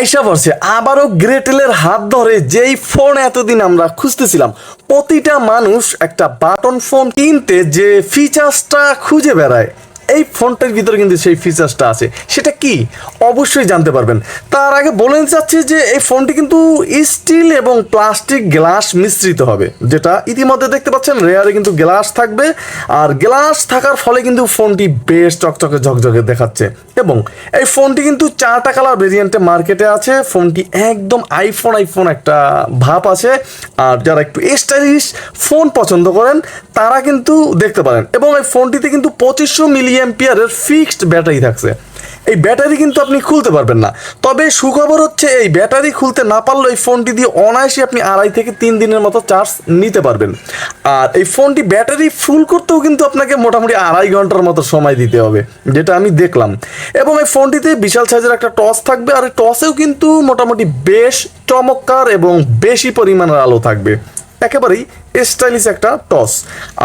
আইসা পড়ছে আবারও গ্রেটেলের হাত ধরে যেই ফোন এতদিন আমরা খুঁজতেছিলাম, প্রতিটা মানুষ একটা বাটন ফোন কিনতে যে ফিচার্সটা খুঁজে বেড়ায়। এই ফোনটার ভিতরে কিন্তু সেই ফিচার্সটা আছে। সেটা কি? অবশ্যই জানতে পারবেন। তার আগে বলে চাচ্ছি যে এই ফোনটি কিন্তু স্টিল এবং প্লাস্টিক গ্লাস মিশ্রিত হবে, যেটা ইতিমধ্যে দেখতে পাচ্ছেন রেয়ারে কিন্তু গ্লাস থাকবে, আর গ্লাস থাকার ফলে কিন্তু ফোনটি বেশ চকচকে ঝকঝকে দেখাচ্ছে। এবং এই ফোনটি কিন্তু চারটা কালার ভেরিয়েন্টে মার্কেটে আছে, ফোনটি একদম আইফোন আইফোন একটা ভাব আছে, আর যারা একটু স্টাইলিশ ফোন পছন্দ করেন, তারা কিন্তু দেখতে পারেন। এবং এই ফোনটিতে কিন্তু পঁচিশশো মিলি অ্যাম্পিয়ারের ফিক্সড ব্যাটারি থাকছে। এই ব্যাটারি কিন্তু আপনি খুলতে পারবেন না। তবে সুখবর হচ্ছে, এই ব্যাটারি খুলতে না পারলেও এই ফোনটি দিয়ে অনায়াসে আপনি আড়াই থেকে তিন দিনের মতো চার্জ নিতে পারবেন। আর এই ফোনটি ব্যাটারি ফুল করতেও কিন্তু আপনাকে মোটামুটি আড়াই ঘণ্টার মতো সময় দিতে হবে, যেটা আমি দেখলাম। এবং এই ফোনটিতে বিশাল সাইজের একটা টস থাকবে, আর এই টসেও কিন্তু মোটামুটি বেশ চমৎকার এবং বেশি পরিমাণের আলো থাকবে। একেবারেই স্টাইলিশ একটা টস।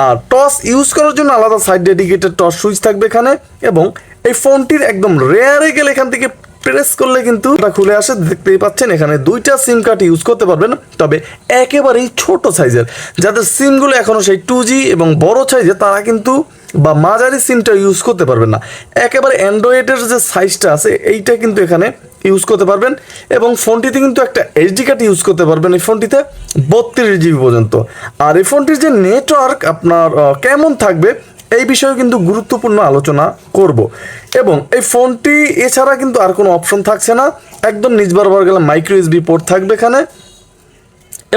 আর টস ইউজ করার জন্য আলাদা সাইড ডেডিকেটেড টস সুইচ থাকবে এখানে এবং এই ফোনটির একদম রেয়ারে গেলে এখান থেকে প্রেস করলে কিন্তু এটা খুলে আসে। দেখতেই পাচ্ছেন, এখানে দুইটা সিম কার্ড ইউজ করতে পারবেন, তবে একেবারেই ছোট সাইজের। যাদের সিমগুলো এখনও সেই টু এবং বড় সাইজের, তারা কিন্তু বা মাঝারি সিমটা ইউজ করতে পারবেন না। একেবারে অ্যান্ড্রয়েডের যে সাইজটা আছে, এইটা কিন্তু এখানে ইউজ করতে পারবেন। এবং ফোনটিতে কিন্তু একটা এইচডি কার্ড ইউজ করতে পারবেন এই ফোনটিতে, বত্রিশ জিবি পর্যন্ত। আর এই ফোনটির যে নেটওয়ার্ক আপনার কেমন থাকবে, এই বিষয়ে কিন্তু গুরুত্বপূর্ণ আলোচনা করব। এবং এই ফোনটি এছাড়া কিন্তু আর কোনো অপশন থাকছে না। একদম নিজ বরাবর গেলে মাইক্রো এসবি পোর্ট থাকবে এখানে।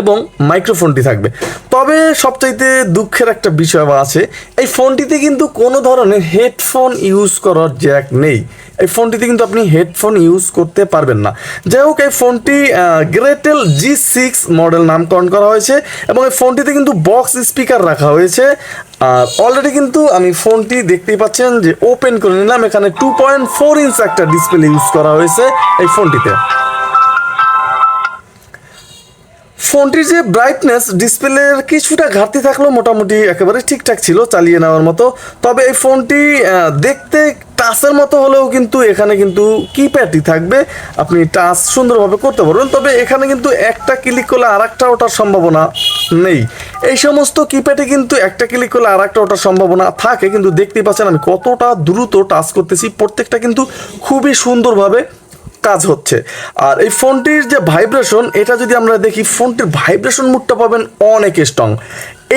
এবং মাইক্রোফোনটি থাকবে। তবে সবচাইতে দুঃখের একটা বিষয় আছে, এই ফোনটিতে কিন্তু কোনো ধরনের হেডফোন ইউজ করার জ্যাক নেই। এই ফোনটিতে কিন্তু আপনি হেডফোন ইউজ করতে পারবেন না। যাই হোক, এই ফোনটি গ্রেটেল জি সিক্স মডেল নামকরণ করা হয়েছে এবং এই ফোনটিতে কিন্তু বক্স স্পিকার রাখা হয়েছে। আর অলরেডি কিন্তু আমি ফোনটি দেখতেই পাচ্ছেন যে ওপেন করে নিলাম। এখানে টু পয়েন্ট ফোর ইঞ্চ একটা ডিসপ্লে ইউজ করা হয়েছে এই ফোনটিতে। ফোনটির যে ব্রাইটনেস ডিসপ্লের কিছুটা ঘাটতি থাকলেও মোটামুটি একেবারে ঠিকঠাক ছিল চালিয়ে নেওয়ার মতো। তবে এই ফোনটি দেখতে টাচের মতো হলেও কিন্তু এখানে কিন্তু কিপ্যাডই থাকবে। আপনি টাচ সুন্দরভাবে করতে পারবেন। তবে এখানে কিন্তু একটা ক্লিক করলে আর একটা ওঠার সম্ভাবনা নেই। এই সমস্ত কিপ্যাডে কিন্তু একটা ক্লিক করলে আর একটা ওঠার সম্ভাবনা থাকে। কিন্তু দেখতেই পাচ্ছেন আমি কতটা দ্রুত টাচ করতেছি। প্রত্যেকটা কিন্তু খুবই সুন্দরভাবে কাজ হচ্ছে। আর এই ফোনটির যে ভাইব্রেশন এটা যদি আমরা দেখি, ফোনটির ভাইব্রেশন মুডটা পাবেন অনেক স্ট্রং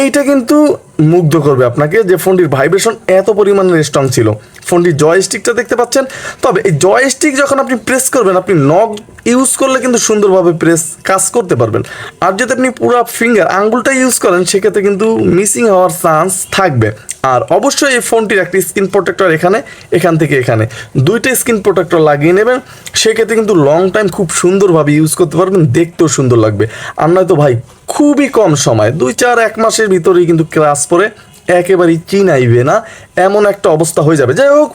এইটা কিন্তু মুগ্ধ করবে আপনাকে যে ফোনটির ভাইব্রেশন এত পরিমাণের স্ট্রং ছিল। ফোনটির জয়স্টিকটা দেখতে পাচ্ছেন। তবে এই জয়স্টিক যখন আপনি প্রেস করবেন, আপনি নক ইউজ করলে কিন্তু সুন্দরভাবে প্রেস কাজ করতে পারবেন। আর যদি আপনি পুরো ফিঙ্গার আঙ্গুলটা ইউজ করেন, সেক্ষেত্রে কিন্তু মিসিং হওয়ার চান্স থাকবে। আর অবশ্যই এই ফোনটির একটি স্ক্রিন প্রোটেক্টর এখানে, এখান থেকে এখানে। দুইটা স্ক্রিন প্রোটেক্টর লাগিয়ে নেবেন। সেক্ষেত্রে কিন্তু লং টাইম খুব সুন্দরভাবে ইউজ করতে পারবেন, দেখতেও সুন্দর লাগবে। আর নয়তো ভাই, খুবই কম সময়, দুই চার এক মাসের ভিতরেই কিন্তু ক্রাশ পরে একেবারেই চিনাইবে না। এমন একটা অবস্থা হয়ে যাবে। যাই হোক,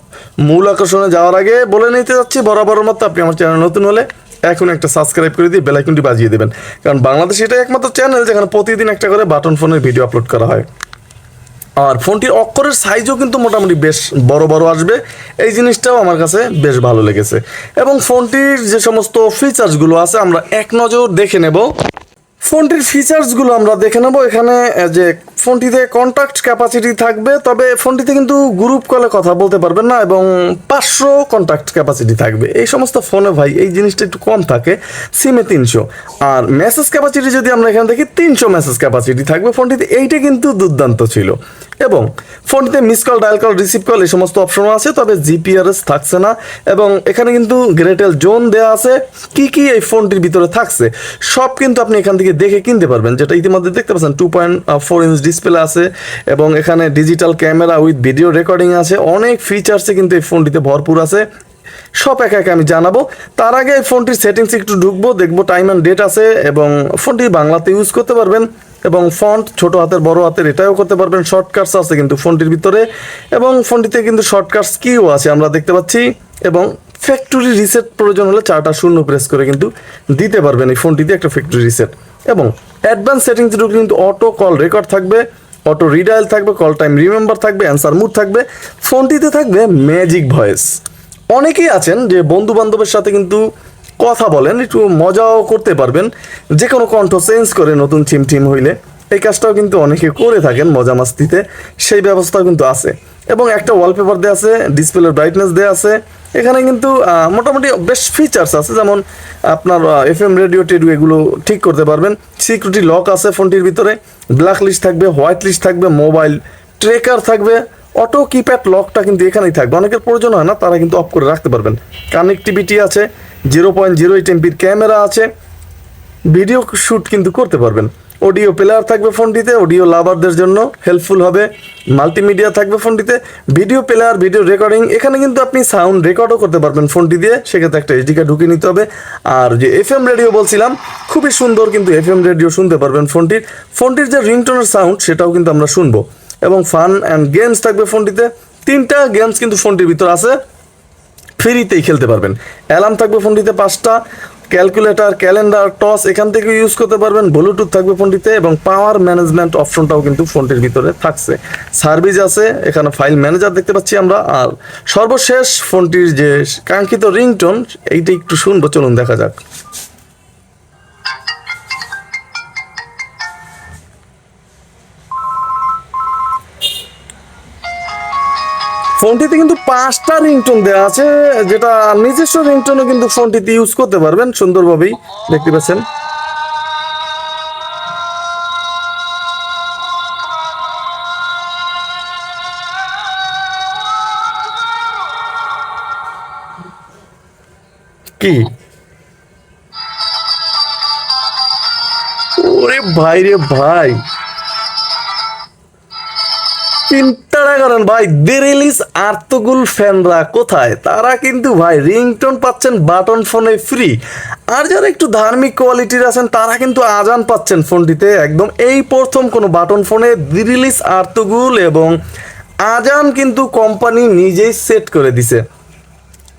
মূল আকর্ষণে যাওয়ার আগে বলে নিতে যাচ্ছি বরাবর মতো আপনি আমার চ্যানেল নতুন হলে এখন একটা সাবস্ক্রাইব করে দিয়ে বেলাইকনটি বাজিয়ে দেবেন। কারণ বাংলাদেশ এটাই একমাত্র চ্যানেল যেখানে প্রতিদিন একটা করে বাটন ফোনের ভিডিও আপলোড করা হয়। আর ফোনটির অক্ষরের সাইজও কিন্তু মোটামুটি বেশ বড় বড় আসবে। এই জিনিসটাও আমার কাছে বেশ ভালো লেগেছে। এবং ফোনটির যে সমস্ত ফিচার্সগুলো আছে, আমরা এক নজর দেখে নেব। ফোনটির ফিচার্সগুলো আমরা দেখে নেব। এখানে যে ফোনটিতে কন্ট্যাক্ট ক্যাপাসিটি থাকবে, তবে ফোনটিতে কিন্তু গ্রুপ কলে কথা বলতে পারবেন না এবং পাঁচশো কন্ট্যাক্ট ক্যাপাসিটি থাকবে। এই সমস্ত ফোনে ভাই, এই জিনিসটা একটু কম থাকে সিমে তিনশো। আর মেসেজ ক্যাপাসিটি যদি আমরা এখানে দেখি, তিনশো মেসেজ ক্যাপাসিটি থাকবে ফোনটিতে। এইটা কিন্তু দুর্দান্ত ছিল। এবং ফোনটিতে miss call dial call receive call এই সমস্ত অপশনও আছে, তবে জিপিআরএস থাকছে না। এবং এখানে কিন্তু গ্রেটেল জোন দেওয়া আছে। কি কি এই ফোনটির ভিতরে থাকছে, সব কিন্তু আপনি এখান থেকে দেখে কিনতে পারবেন, যেটা ইতিমধ্যে দেখতে পাচ্ছেন two point four inch display আছে এবং এখানে digital camera with video recording আছে। অনেক ফিচার্সে কিন্তু এই ফোনটিতে ভরপুর আছে। সব একা একা আমি জানাব। তার আগে এই ফোনটির সেটিংস একটু ঢুকবো, দেখব টাইম অ্যান্ড ডেট আছে এবং ফোনটি বাংলাতে ইউজ করতে পারবেন এবং ফন্ট ছোট হাতের, বড় হাতের, এটাও করতে পারবেন। শর্টকাটস আছে কিন্তু ফোনটির ভিতরে এবং ফোনটিতে কিন্তু শর্টকাটস কিও আছে আমরা দেখতে পাচ্ছি এবং ফ্যাক্টরি রিসেট প্রয়োজন হলে চারটা শূন্য প্রেস করে কিন্তু দিতে পারবেন এই ফোনটিতে একটা ফ্যাক্টরি রিসেট এবং অ্যাডভান্স সেটিংস ঢুকলে কিন্তু অটো কল রেকর্ড থাকবে, অটো রিডাইল থাকবে, কল টাইম রিমেম্বার থাকবে, অ্যান্সার মুড থাকবে, ফোনটিতে থাকবে ম্যাজিক ভয়েস। অনেকেই আছেন যে বন্ধু বান্ধবের সাথে কিন্তু কথা বলেন, একটু মজাও করতে পারবেন যে কোনো কণ্ঠ চেঞ্জ করে নতুন টিম টিম হইলে। এই কাজটাও কিন্তু অনেকে করে থাকেন মজা মাস্তিতে, সেই ব্যবস্থাও কিন্তু আছে। এবং একটা ওয়ালপেপার দেওয়া আছে ডিসপ্লের ব্রাইটনেস দেওয়া আছে এখানে কিন্তু মোটামুটি বেশ ফিচার্স আছে, যেমন আপনার এফ এম রেডিও টেডিও এগুলো ঠিক করতে পারবেন। সিকিউরিটি লক আছে ফোনটির ভিতরে ব্ল্যাক লিস্ট থাকবে হোয়াইট লিস্ট থাকবে মোবাইল ট্রেকার থাকবে অটো কিপ্যাড লকটা কিন্তু এখানেই থাকবে। অনেকের প্রয়োজন হয় না, তারা কিন্তু অফ করে রাখতে পারবেন। কানেক্টিভিটি আছে জিরো পয়েন্ট জিরো এইট এমপির ক্যামেরা আছে ভিডিও শ্যুট কিন্তু করতে পারবেন। অডিও প্লেয়ার থাকবে ফোনটিতে, অডিও লাভারদের জন্য হেল্পফুল হবে। মাল্টিমিডিয়া থাকবে ফোনটিতে। ভিডিও প্লেয়ার ভিডিও রেকর্ডিং এখানে কিন্তু আপনি সাউন্ড রেকর্ডও করতে পারবেন ফোনটি দিয়ে। সেক্ষেত্রে একটা এসডি কার্ড ঢুকিয়ে নিতে হবে। আর যে এফ এম রেডিও বলছিলাম, খুবই সুন্দর কিন্তু এফ এম রেডিও শুনতে পারবেন ফোনটির। ফোনটির যে রিংটোনের সাউন্ড সেটাও কিন্তু আমরা শুনব। এবং ফান অ্যান্ড গেমস থাকবে ফোনটিতে। তিনটা গেমস কিন্তু ফোনটির ভিতর আছে। ফ্রিতেই খেলতে পারবেন। অ্যালার্ম থাকবে ফোনটিতে পাঁচটা। ক্যালকুলেটর, ক্যালেন্ডার টস এখান থেকে ইউজ করতে পারবেন। ব্লুটুথ থাকবে ফোনটিতে এবং পাওয়ার ম্যানেজমেন্ট অপশনটাও কিন্তু ফোনটির ভিতরে থাকছে। সার্ভিস আছে, এখানে ফাইল ম্যানেজার দেখতে পাচ্ছি আমরা। আর সর্বশেষ ফোনটির যে কাঙ্ক্ষিত রিংটোন এইটা একটু শুনব, চলুন দেখা যাক। ফোনটিতে কিন্তু পাঁচটা রিংটোন দেওয়া আছে, যেটা নিজস্ব রিংটোনও কিন্তু ফোনটিতে ইউজ করতে পারবেন, সুন্দরভাবেই দেখতে পাচ্ছেন। কি? ওরে ভাই রে ভাই। চিন্তাটা করেন, ভাই দে রিলিজ আর্তগুল ফ্যানরা কোথায়? তারা কিন্তু, ভাই, রিংটোন পাচ্ছেন বাটন ফোনে ফ্রি। আর যারা একটু ধার্মিক কোয়ালিটির আছেন, তারা কিন্তু আজান পাচ্ছেন ফোনটিতে। একদম এই প্রথম কোনো বাটন ফোনে দি রিলিজ আর্তগুল এবং আজান কিন্তু কোম্পানি নিজেই সেট করে দিছে।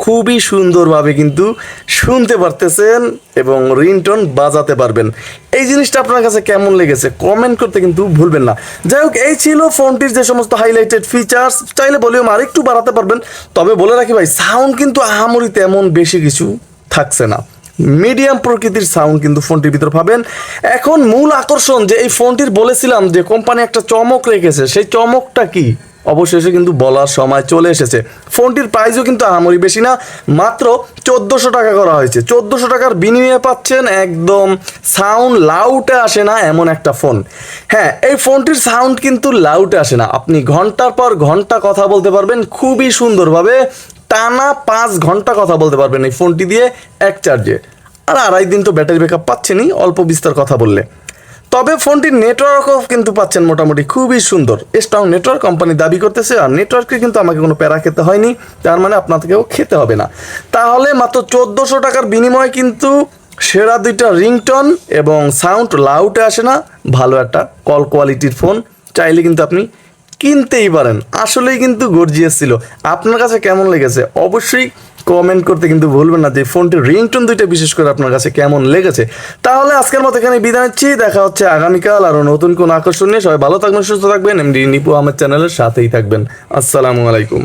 খুবই সুন্দরভাবে কিন্তু শুনতে পারতেছেন এবং রিংটোন বাজাতে পারবেন। এই জিনিসটা আপনার কাছে কেমন লেগেছে? কমেন্ট করতে কিন্তু ভুলবেন না। যাই হোক, এই ছিল ফোনটির যে সমস্ত হাইলাইটেড ফিচার্স চাইলে ভলিউম আর একটু বাড়াতে পারবেন। তবে বলে রাখি ভাই সাউন্ড কিন্তু আহামরি তেমন বেশি কিছু থাকছে না। মিডিয়াম প্রকৃতির সাউন্ড কিন্তু ফোনটির ভিতর পাবেন। এখন মূল আকর্ষণ যে এই ফোনটির বলেছিলাম যে কোম্পানি একটা চমক রেখেছে, সেই চমকটা কি? অবশেষে কিন্তু বলার সময় চলে এসেছে। ফোনটির প্রাইসও কিন্তু আহামরি বেশি না, মাত্র চোদ্দোশো টাকা করা হয়েছে। চোদ্দোশো টাকার বিনিময়ে পাচ্ছেন একদম সাউন্ড লাউটে আসে না এমন একটা ফোন হ্যাঁ এই ফোনটির সাউন্ড কিন্তু লাউটে আসে না। আপনি ঘণ্টার পর ঘণ্টা কথা বলতে পারবেন খুবই সুন্দরভাবে। টানা পাঁচ ঘণ্টা কথা বলতে পারবেন এই ফোনটি দিয়ে এক চার্জে আর আড়াই দিন তো ব্যাটারি ব্যাকআপ পাচ্ছেনই, অল্প বিস্তার কথা বললে। তবে ফোনটির নেটওয়ার্কও কিন্তু পাচ্ছেন মোটামুটি খুবই সুন্দর। স্ট্রং নেটওয়ার্ক কোম্পানি দাবি করতেছে আর নেটওয়ার্কে কিন্তু আমাকে কোনো প্যারা খেতে হয়নি, তার মানে আপনাদেরকেও খেতে হবে না। তাহলে মাত্র চোদ্দোশো টাকার বিনিময়ে কিন্তু সেরা দুইটা রিংটন এবং সাউন্ড লাউটে আসে না, ভালো একটা কল কোয়ালিটির ফোন চাইলে কিন্তু আপনি কিনতেই পারেন। আসলেই কিন্তু গর্জিয়াস ছিল। আপনার কাছে কেমন লেগেছে? অবশ্যই কমেন্ট করতে কিন্তু ভুলবেন না, যে ফোনটির রিংটোন দুইটা বিশেষ করে আপনার কাছে কেমন লেগেছে। তাহলে আজকের মতো এখানে বিদায় নিচ্ছি, দেখা হচ্ছে আগামীকাল আরও নতুন কোন আকর্ষণ নিয়ে। সবাই ভালো থাকবেন, সুস্থ থাকবেন। এমডি নিপু আমার চ্যানেলের সাথেই থাকবেন। আসসালামু আলাইকুম।